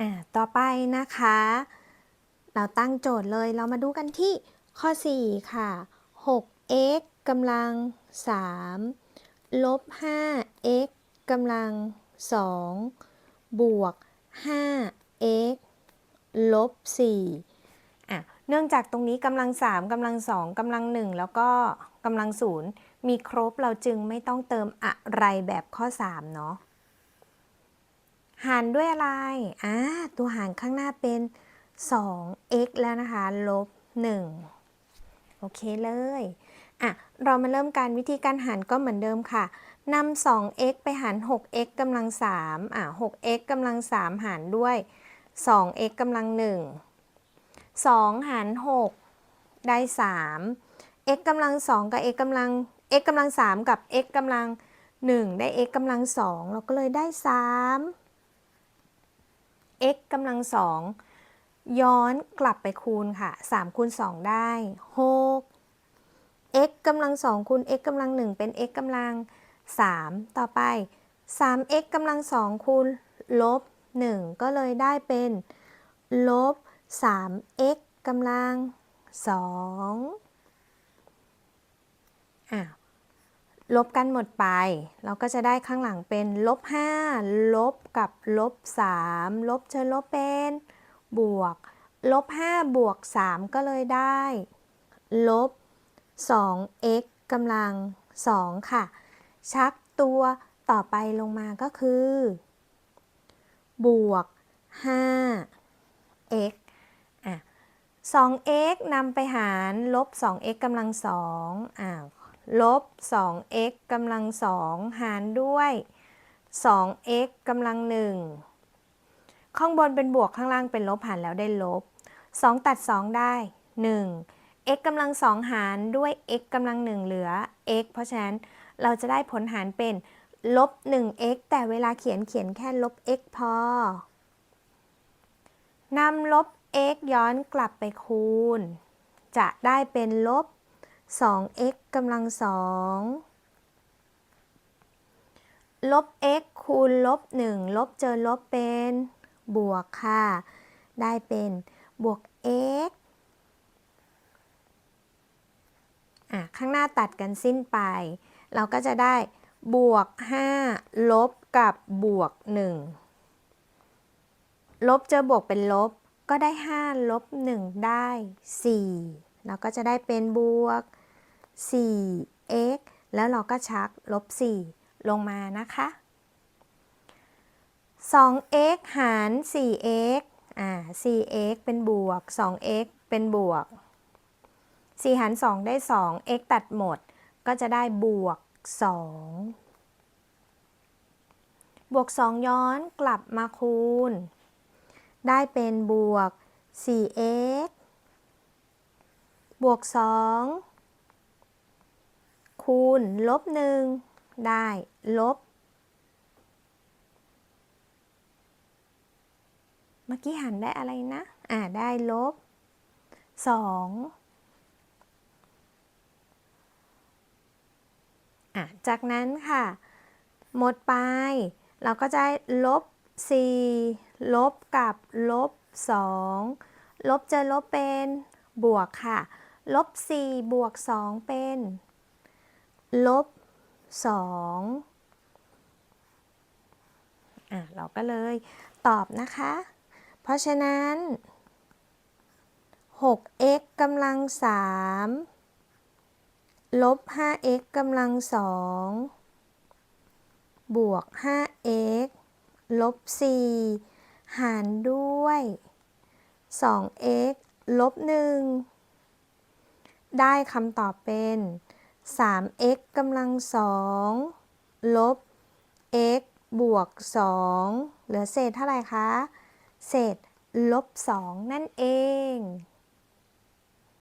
อ่าต่อไปนะคะ เราตั้งโจทย์เลยเรามาดูกันที่ข้อ 4 ค่ะ 6x กำลัง 3 ลบ 5x กำลัง 2 บวก 5x ลบ 4 อะ เนื่องจากตรงนี้กำลัง 3กำลัง 2กำลัง 1 แล้วก็กำลัง 0 มีครบเราจึงไม่ต้องเติมอะไรแบบข้อ 3 เนาะ หารด้วยอะไรอ่าตัวหารข้างหน้าเป็น 2x แล้วนะคะ ลบ 1 โอเคเลย อะ เรามาเริ่มการวิธีการหารก็เหมือนเดิมค่ะนำ 2x ไปหาร 6x กำลัง 3 อะ 6x กำลัง 3 หารด้วย 2x กำลัง 1 2 หาร 6 ได้ 3 x กำลัง 2 กับ x กำลัง x กำลัง 3 กับ x กำลัง 1 ได้ x กำลัง 2 เราก็เลยได้ 3 x กำลัง2ย้อนกลับไปคูณค่ะ3คูณ2 ได้ 6 x กำลัง2คูณ x กำลัง1เป็น x กำลัง 3 ต่อไป 3x กำลัง2คูณลบ 1 ก็เลยได้เป็นลบ 3x กำลัง2อะ ลบกันหมดไป เราก็จะได้ข้างหลังเป็นลบ5ลบกับลบ3ลบเจอลบเป็นบวก ลบ5บวก 3 ก็เลยได้ ลบ 2x กำลัง 2 ค่ะ ชักตัวต่อไปลงมาก็คือ บวก 5x อะ 2x นำไปหารลบ 2x กำลัง2อ่า ลบ 2x กำลัง 2 หารด้วย 2x กำลัง 1 ข้างบนเป็นบวกข้างล่างเป็นลบหารแล้วได้ลบ 2 ตัด 2 ได้ 1 x กำลัง 2 หารด้วย x กำลัง 1 เหลือ x เพราะฉะนั้นเราจะได้ผลหารเป็นลบ 1x แต่เวลาเขียนเขียนแค่ลบ x พอนำลบ x ย้อนกลับไปคูณ จะได้เป็นลบ 2x กำลัง2ลบ x คูณลบ 1 ลบเจอลบเป็น บวกค่ะ ได้เป็นบวก x อะ ข้างหน้าตัดกันสิ้นไป เราก็จะได้บวก 5 ลบกับบวก 1 ลบเจอบวกเป็นลบก็ได้ 5 ลบ 1 ได้ 4 เราก็จะได้เป็นบวก 4x แล้วเราก็ชักลบ 4 ลงมานะคะ 2x หาร 4x อ่า 4x เป็นบวก 2x เป็นบวก 4 หาร 2 ได้ 2 x ตัดหมด ก็จะได้บวก 2 บวก 2 ย้อนกลับมาคูณ ได้เป็นบวก 4x บวก 2 คูณลบ1ได้ลบ เมื่อกี้หันได้อะไรนะ อ่าได้ลบ2อะจากนั้นค่ะ หมดไป เราก็จะลบ4ลบกับลบ2ลบจะลบเป็นบวกค่ะ ลบ4บวก 2 เป็น ลบ2อะเราก็เลยตอบนะคะ เพราะฉะนั้น 6x กำลัง3ลบ 5x กำลัง2บวก 5x ลบ 4 หารด้วย 2x ลบ 1 ได้คำตอบเป็น 3x กำลัง2ลบ x บวก 2 เหลือเศษเท่าไหร่คะ เศษลบ 2 นั่นเอง